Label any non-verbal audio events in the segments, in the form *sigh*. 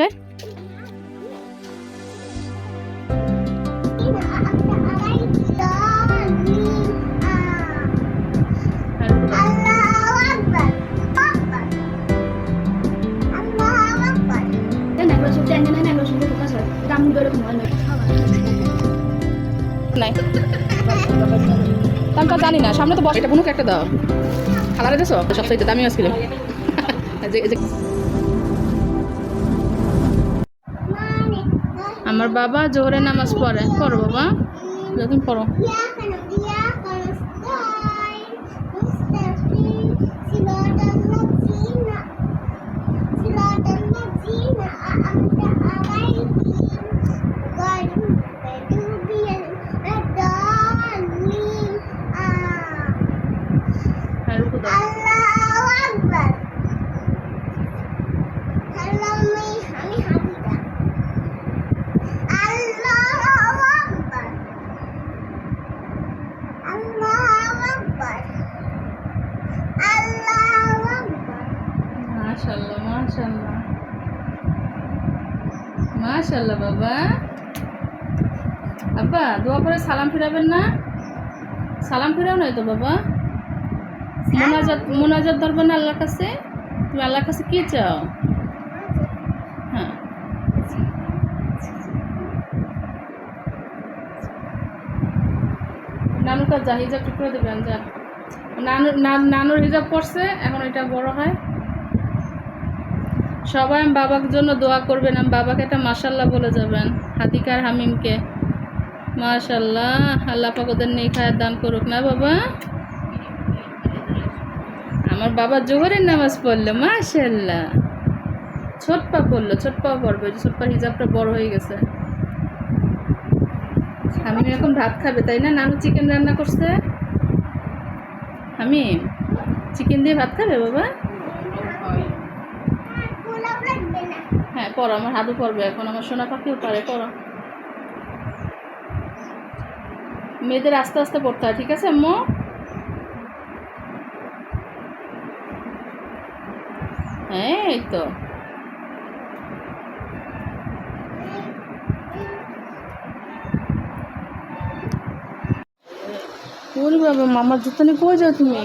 নাই দামটা জানি না, সামনে তো বস এটা বুনুকে একটা দাও। খালারে দেছো? সবচেয়ে দামি আইসক্রিম। *laughs* যে- আমার বাবা জোহরের নামাজ পড়ে। পড়ো বাবা যখন পড়ো হ্যাঁ রুকু দাও Allahu Akbar. Kalau mi kami hadidah. Allahu Akbar. Allahu Akbar. Allahu Akbar. মাশাল্লাহ মাশাল্লাহ মাশাল্লাহ বাবা আব্বা দোয়া করে সালাম ফিরাবেন না? সালাম ফিরাও নাই তো বাবা? মোনাজাত মোনাজাত ধরবে না আল্লাহর কাছে? তুমি আল্লাহর কাছে কি চাও? হ্যাঁ। কাজ যা হিজাব ঠিক করে দেবেন, যা। নানু নানুর হিজাব পড়ছে, এখন এটা বড় হয়। সবাই বাবার জন্য দোয়া করবেন, বাবাকে একটা মাশাল্লাহ বলে যাবেন, হাতিকার হামিমকে। মাশাল্লাহ আল্লাহ পাক ওদের নেই খায়ের দান করুক, না বাবা? আমার বাবা জোহরের নামাজ পড়ল মাশাল্লাহ ছোট পা পড়ল, ছোট পা পড়বে ছোট পা হিজাবটা বড় হয়ে গেছে। আমি এখন ভাত খাবে, তাই না? নানু চিকেন রান্না করছে। আমি চিকেন দিয়ে ভাত খাবে বাবা. হ্যাঁ পড়ো, আমার হাদু পড়বে, এখন আমার সোনা পাখিও পারে, পড়ো। মেয়েদের আস্তে আস্তে পড়তে হয় ঠিক আছে আম্মু হ্যাঁ এই তো। ওরে বাবা মামার জুতো নিয়ে কই যাও তুমি?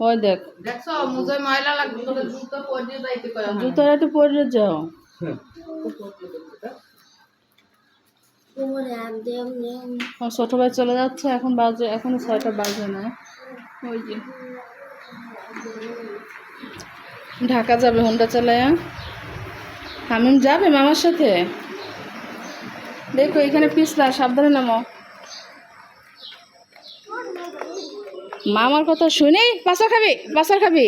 ওই দেখ। দেখছ মুজে ময়লা লাগবে জুতো পরিয়ে যাইতে কয় আমার। একটু পরে যাও। আমার ছোট ভাই চলে যাচ্ছে, এখন বাজে, এখনও ছয়টা বাজে না। ওই যে। ঢাকা যাবে হোন্ডা চালায়া। হামিম যাবে মামার সাথে? দেখো, এখানে পিছলা, সাবধানে নামো। মামার কথা শুনে? পাশা খাবি? পাশার খাবি?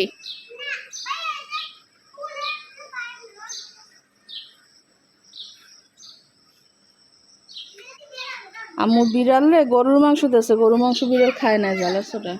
আম্মু বিড়ালে গরুর মাংস দিয়েছে, গরুর মাংস বিড়াল খায় না জালার ছোটা।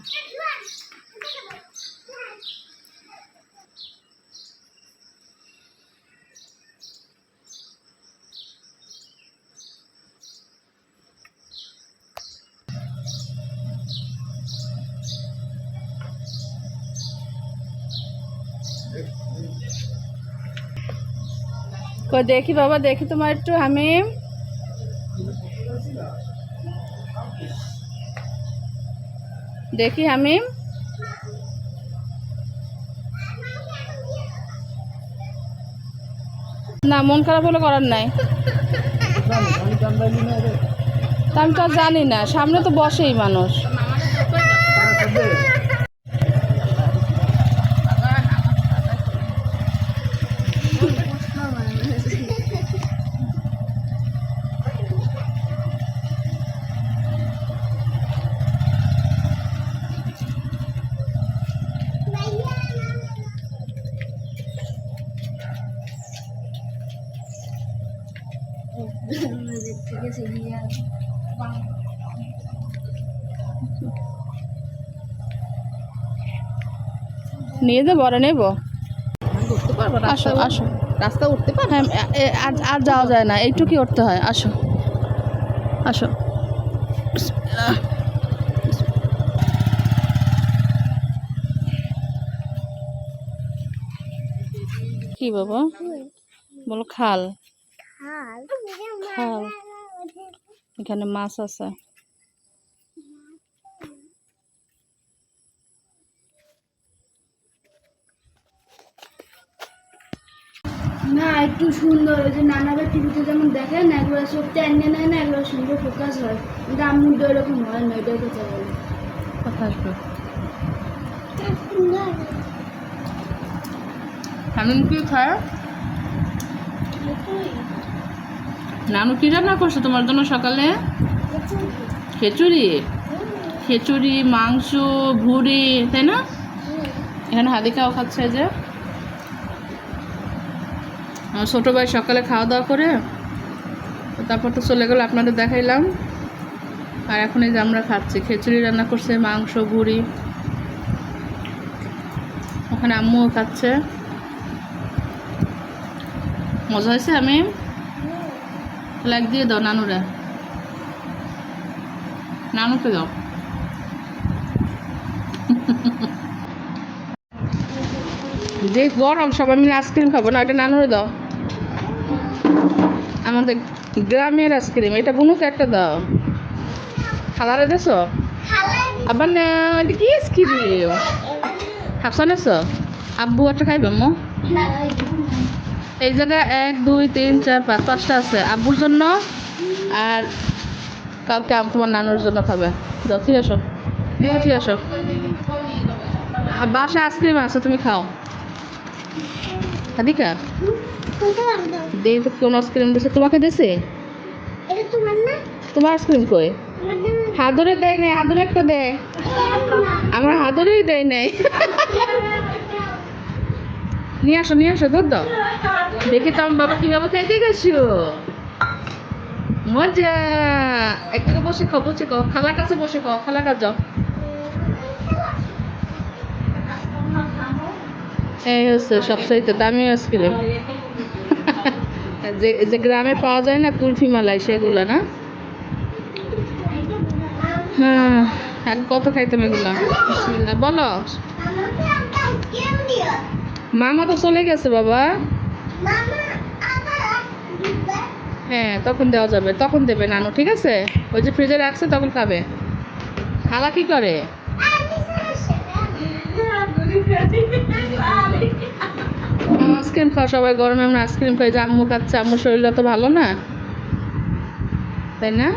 কই দেখি বাবা, দেখি তোমার একটু, হামিম। দেখি আমি। না, মন খারাপ হলে করার নাই। আমি তো জানি না, সামনে তো বসেই মানুষ। নিয়ে যাব আর নেব আসো আসো। রাস্তা উঠতে পার হ্যাঁ আর আর যাওয়া যায় না এইটুকুই উঠতে হয় আসো। আসো। বিসমিল্লাহ। কি বাবা? বলো খাল। খাল। খাল। এখানে মাছ আছে। না, একটু সুন্দর। ওই যে নানারা টিভিতে যেমন দেখেন একবার সব টেনে নেয় না একবার সুন্দর ফোকাস হয়। কিন্তু আম্মুর তো এরকম হয় না এটাই কথা বলে। কথা আসবে। হানুন কি খায়? নানু কি রান্না করছে তোমার জন্য সকালে? খিচুড়ি। খিচুড়ি, মাংস, ভুড়ি, তাই না? এখানে হাদিকাও খাচ্ছে যে। আমার ছোটো ভাই সকালে খাওয়া দাওয়া করে, তারপর তো চলে গেলো, আপনাদের দেখাইলাম। আর এখন এই যে আমরা খাচ্ছি, খিচুড়ি রান্না করছে, মাংস ভুড়ি ওখানে আম্মুও খাচ্ছে। মজা হয়েছে, আমি? লাইক দিয়ে দাও, নানুরা। নানুকে দাও। যে গরম, সবাই মিলে আইসক্রিম খাব, না এটা নানুরে দাও। আমাদের গ্রামের আইসক্রিম, এটা বুনুকে একটা দাও। খালারে দেছো? আবার না কি আইসক্রিম? হাফসান এসো আব্বু একটা খাইবে মো এই জায়গায় এক, দুই, তিন, চার, পাঁচ, পাঁচটা আছে। আব্বুর জন্য আর কালকে তোমার নানুর জন্য খাবে। যাও ঠিক আসো। ঠিক আসো। বাসায় আইসক্রিম আছে, তুমি খাও। হাদিকা দেই তো কোন আইসক্রিম দিছে? তোমাকে দিছে? তোমার আইসক্রিম কই? হাদরে দেয় নাই হাদরে একটা দেয়। আমার হাদরেই দেয় নাই। নিয়ে আসো নিয়ে আসো দুধ দাও। দেখি তো আমার বাবা কীভাবে খাইতে গেছো। মজা। একটু বসে খাও বসে খাও। খালার কাছে বসে খাও। খালার কাছে যাও। এই হচ্ছে সবচাইতে দামি আইসক্রিম যে যে গ্রামে পাওয়া যায় না, কুলফি মালাই, সেগুলো না? হ্যাঁ আর কত খাইতাম এগুলো? বলো। মামা তো চলে গেছে, বাবা। হ্যাঁ তখন দেওয়া যাবে, তখন দেবে নানু, ঠিক আছে? ওই যে ফ্রিজে রাখছে, তখন খাবে। খালা কি করে? আইসক্রিম খাও, সবাই গরমে আমরা আইসক্রিম খাই, যে আম্মু খাচ্ছে, আম্মুর শরীরটা তো ভালো না। তাই না?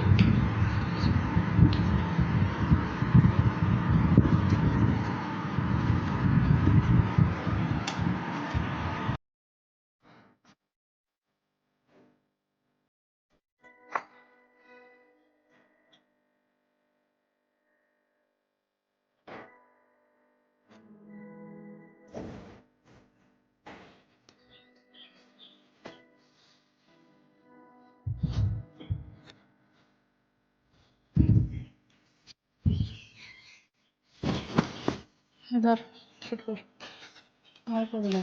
ধর শুট কর। আর করবি না।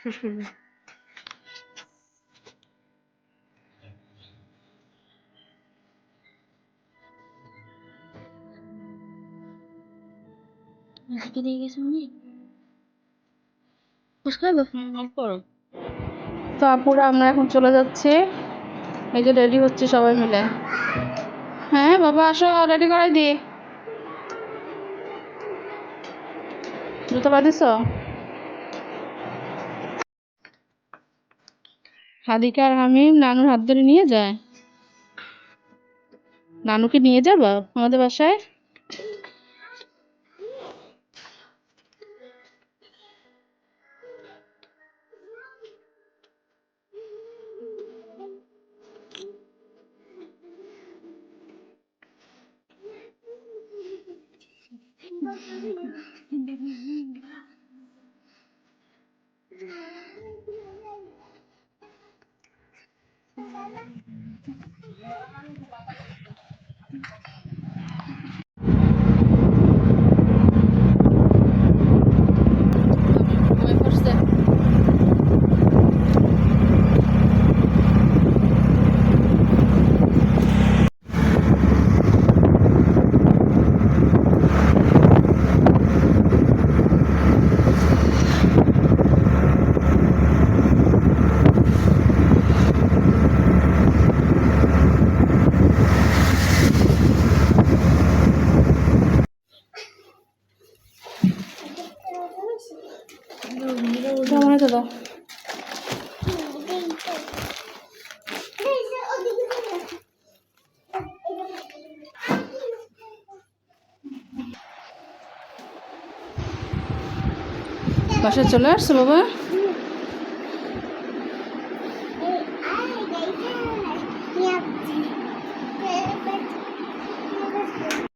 শেষ করবি আজকে দিয়ে গেছে উনি বুঝ করো। তো আপুরা আমরা এখন চলে যাচ্ছি। এই যে রেডি হচ্ছে সবাই মিলে। হ্যাঁ বাবা আসো রেডি করাই দি। জুতো বাঁধিস? হাদিকা আর আমি নানুর হাত ধরে নিয়ে যায়। নানুকে নিয়ে যাব আমাদের বাসায়। ঘুমিয়ে *laughs* পড়ছে দাও বাসায় চলে আসছো বাবা?